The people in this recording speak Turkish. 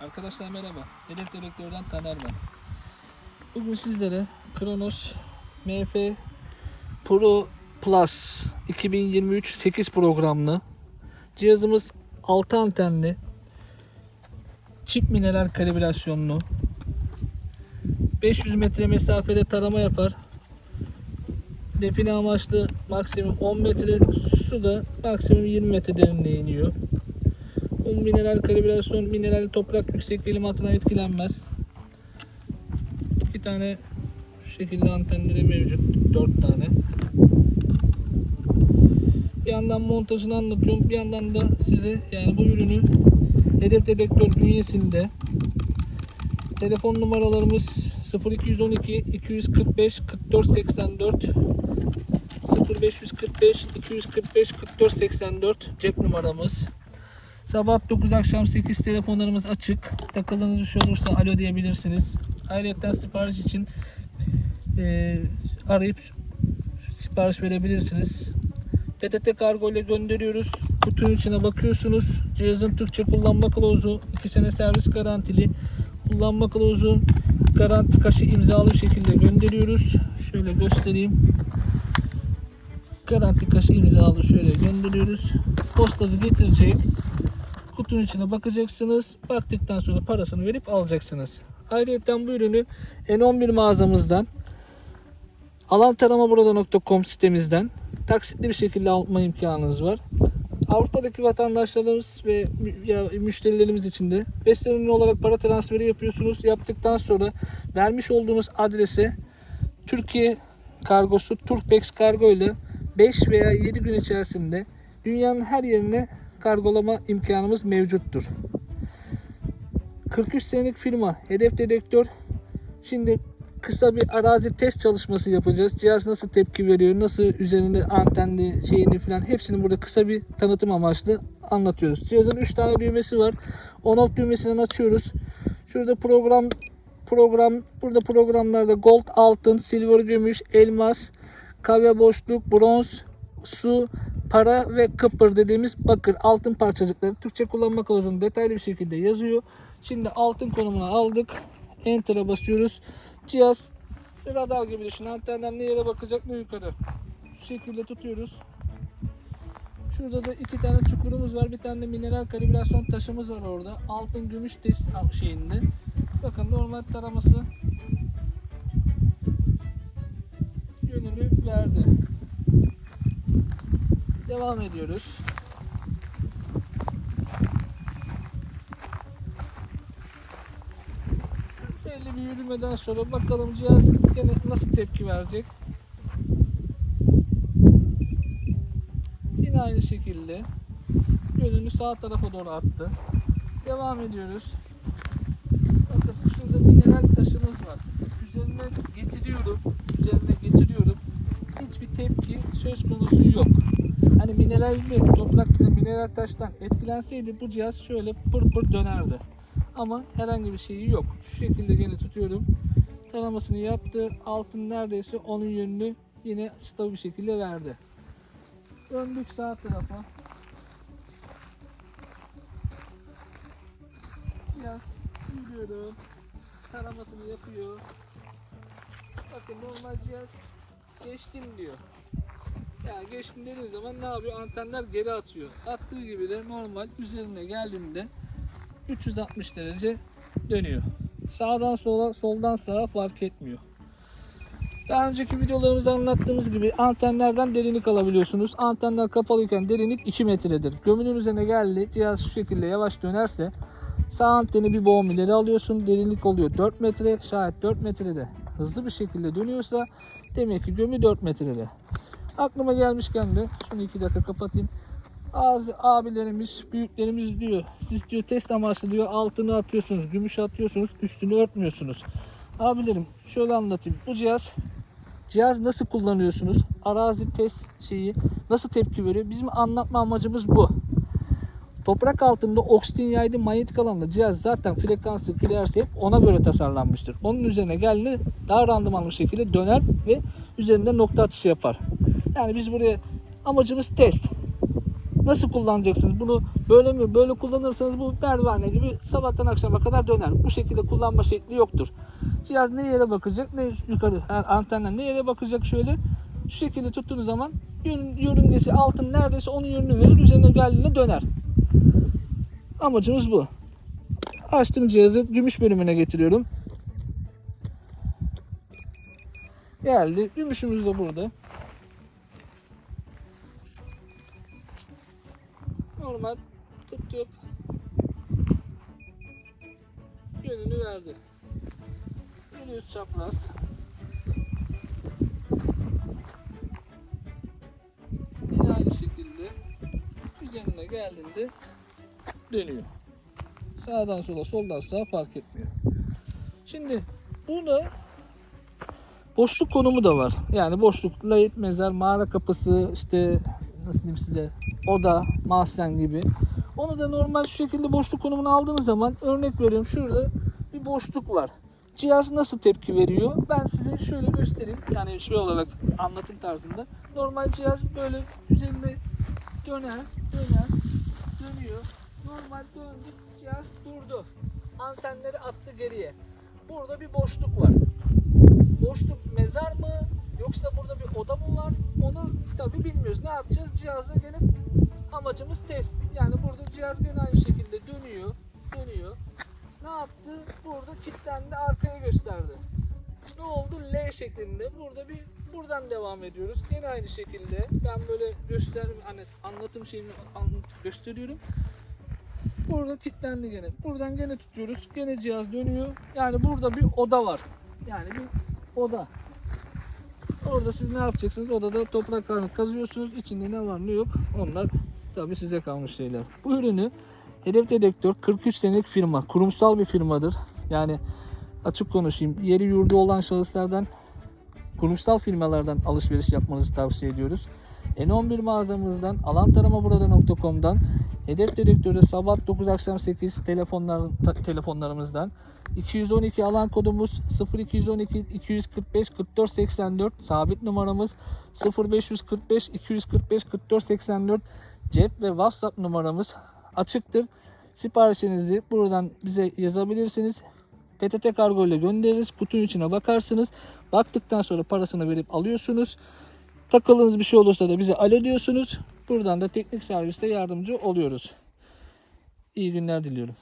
Arkadaşlar merhaba. Hedef Direktör'den Taner ben. Bugün sizlere Kronos MF Pro Plus 2023 8 programlı cihazımız 6 antenli çift mineral kalibrasyonlu 500 metre mesafede tarama yapar. Define amaçlı maksimum 10 metre su da maksimum 20 metre derinliğe iniyor. Bu mineral kalibrasyon, mineral toprak yüksek verim hattına etkilenmez. İki tane şu şekilde antenleri mevcut. Dört tane. Bir yandan montajını anlatıyorum. Bir yandan da size yani bu ürünü hedef dedektör bünyesinde telefon numaralarımız 0212 245 44 84 0545 245 44 84 cep numaramız. Sabah 9 akşam 8 telefonlarımız açık. Takıldığınız bir şey olursa alo diyebilirsiniz. Ayrıca sipariş için e, arayıp sipariş verebilirsiniz. PTT kargo ile gönderiyoruz. Kutunun içine bakıyorsunuz. Cihazın Türkçe kullanma kılavuzu, 2 sene servis garantili. Kullanma kılavuzu, garanti kaşı imzalı şekilde gönderiyoruz. Şöyle göstereyim. Garanti kaşı imzalı şöyle gönderiyoruz. Postacı getirecek. Kutunun içine bakacaksınız. Baktıktan sonra parasını verip alacaksınız. Ayrıca bu ürünü N11 mağazamızdan alantaramaburada.com sitemizden taksitli bir şekilde alma imkanınız var. Avrupa'daki vatandaşlarımız ve müşterilerimiz için de Western ürünü olarak para transferi yapıyorsunuz. Yaptıktan sonra vermiş olduğunuz adrese Türkiye kargosu Turkpex kargo ile 5 veya 7 gün içerisinde dünyanın her yerine kargolama imkanımız mevcuttur. 43 senelik firma Hedef Dedektör. Şimdi kısa bir arazi test çalışması yapacağız. Cihaz nasıl tepki veriyor, nasıl üzerinde antenli şeyini falan hepsini burada kısa bir tanıtım amaçlı anlatıyoruz. Cihazın 3 tane düğmesi var. On-off düğmesinden açıyoruz. Şurada program program burada programlarda gold altın, silver gümüş, elmas, kahve boşluk, bronz, su, para ve kıpır dediğimiz bakır altın parçacıkları Türkçe kullanma kılavuzunda detaylı bir şekilde yazıyor. Şimdi altın konumuna aldık. Enter'a basıyoruz. Cihaz radar gibi düşün. Antenden ne yere bakacak ne yukarı. Şu şekilde tutuyoruz. Şurada da iki tane çukurumuz var. Bir tane de mineral kalibrasyon taşımız var orada. Altın gümüş test şeyinde. Bakın normal taraması Devam ediyoruz. Belli bir yürümeden sonra bakalım cihaz gene nasıl tepki verecek. Yine aynı şekilde yönünü sağ tarafa doğru attı. Devam ediyoruz. Bakın şurada mineral taşımız var. Üzerine getiriyorum. Üzerine getiriyorum. Hiçbir tepki söz konusu yok. Hani mineral ve toprak mineral taştan etkilenseydi bu cihaz şöyle pır pır dönerdi. Ama herhangi bir şeyi yok. Şu şekilde gene tutuyorum. Taramasını yaptı. Altın neredeyse onun yönünü yine stabil bir şekilde verdi. Döndük sağ tarafa. Biraz yürüyorum. Taramasını yapıyor. Bakın normal cihaz geçtim diyor. Ya geçtim dediği zaman ne yapıyor? Antenler geri atıyor. Attığı gibi de normal üzerine geldiğinde 360 derece dönüyor. Sağdan sola, soldan sağa fark etmiyor. Daha önceki videolarımızda anlattığımız gibi antenlerden derinlik alabiliyorsunuz. Antenler kapalıyken derinlik 2 metredir. Gömünün üzerine geldi. Cihaz şu şekilde yavaş dönerse sağ anteni bir boğum ileri alıyorsun. Derinlik oluyor 4 metre. Şayet 4 metrede hızlı bir şekilde dönüyorsa demek ki gömü 4 metrede. Aklıma gelmişken de şunu 2 dakika kapatayım. Bazı abilerimiz, büyüklerimiz diyor. Siz diyor test amaçlı diyor altını atıyorsunuz, gümüş atıyorsunuz, üstünü örtmüyorsunuz. Abilerim şöyle anlatayım. Bu cihaz cihaz nasıl kullanıyorsunuz? Arazi test şeyi nasıl tepki veriyor? Bizim anlatma amacımız bu. Toprak altında oksijen yaydı manyetik alanda cihaz zaten frekansı, külersi hep ona göre tasarlanmıştır. Onun üzerine geldiğinde daha randımanlı şekilde döner ve üzerinde nokta atışı yapar. Yani biz buraya amacımız test. Nasıl kullanacaksınız? Bunu böyle mi? Böyle kullanırsanız bu pervane gibi sabahtan akşama kadar döner. Bu şekilde kullanma şekli yoktur. Cihaz ne yere bakacak ne yukarı yani antenler ne yere bakacak şöyle şu şekilde tuttuğunuz zaman yörüngesi altın neredeyse onun yönünü verir üzerine geldiğinde döner. Amacımız bu. Açtım cihazı gümüş bölümüne getiriyorum. Geldi. Gümüşümüz de burada. Tuttuk. Yönünü verdi. Geliyoruz çapraz. Yine aynı şekilde üzerine geldiğinde dönüyor. Sağdan sola, soldan sağa fark etmiyor. Şimdi burada boşluk konumu da var. Yani boşluk, layık mezar, mağara kapısı, işte nasıl diyeyim size oda, mahzen gibi. Onu da normal şu şekilde boşluk konumunu aldığınız zaman örnek veriyorum şurada bir boşluk var. Cihaz nasıl tepki veriyor? Ben size şöyle göstereyim. Yani şey olarak anlatım tarzında. Normal cihaz böyle üzerinde döner, döner, dönüyor. Normal döndü, cihaz durdu. Antenleri attı geriye. Burada bir boşluk var. Boşluk mezar mı? Yoksa burada bir oda mı var? Onu tabi bilmiyoruz. Ne yapacağız? Cihazda gene amacımız test. Yani burada cihaz gene aynı şekilde dönüyor, dönüyor. Ne yaptı? Burada kilitlendi, arkaya gösterdi. Ne oldu? L şeklinde. Burada bir buradan devam ediyoruz. Gene aynı şekilde. Ben böyle göster hani anlatım şeyini gösteriyorum. Burada kilitlendi gene. Buradan gene tutuyoruz. Gene cihaz dönüyor. Yani burada bir oda var. Yani bir oda. Orada siz ne yapacaksınız? Odada topraklarını kazıyorsunuz. İçinde ne var ne yok. Onlar tabi size kalmış şeyler. Bu ürünü Hedef Dedektör 43 senelik firma. Kurumsal bir firmadır. Yani açık konuşayım. Yeri yurdu olan şahıslardan kurumsal firmalardan alışveriş yapmanızı tavsiye ediyoruz. N11 mağazamızdan, alantaramaburada.com'dan, Hedef Dedektörü sabah 9 akşam 8 telefonlar, telefonlarımızdan, 212 alan kodumuz 0212 245 44 84 sabit numaramız 0545 245 44 84 cep ve WhatsApp numaramız açıktır. Siparişinizi buradan bize yazabilirsiniz. PTT kargo ile göndeririz. Kutunun içine bakarsınız. Baktıktan sonra parasını verip alıyorsunuz. Takıldığınız bir şey olursa da bize alo diyorsunuz. Buradan da teknik serviste yardımcı oluyoruz. İyi günler diliyorum.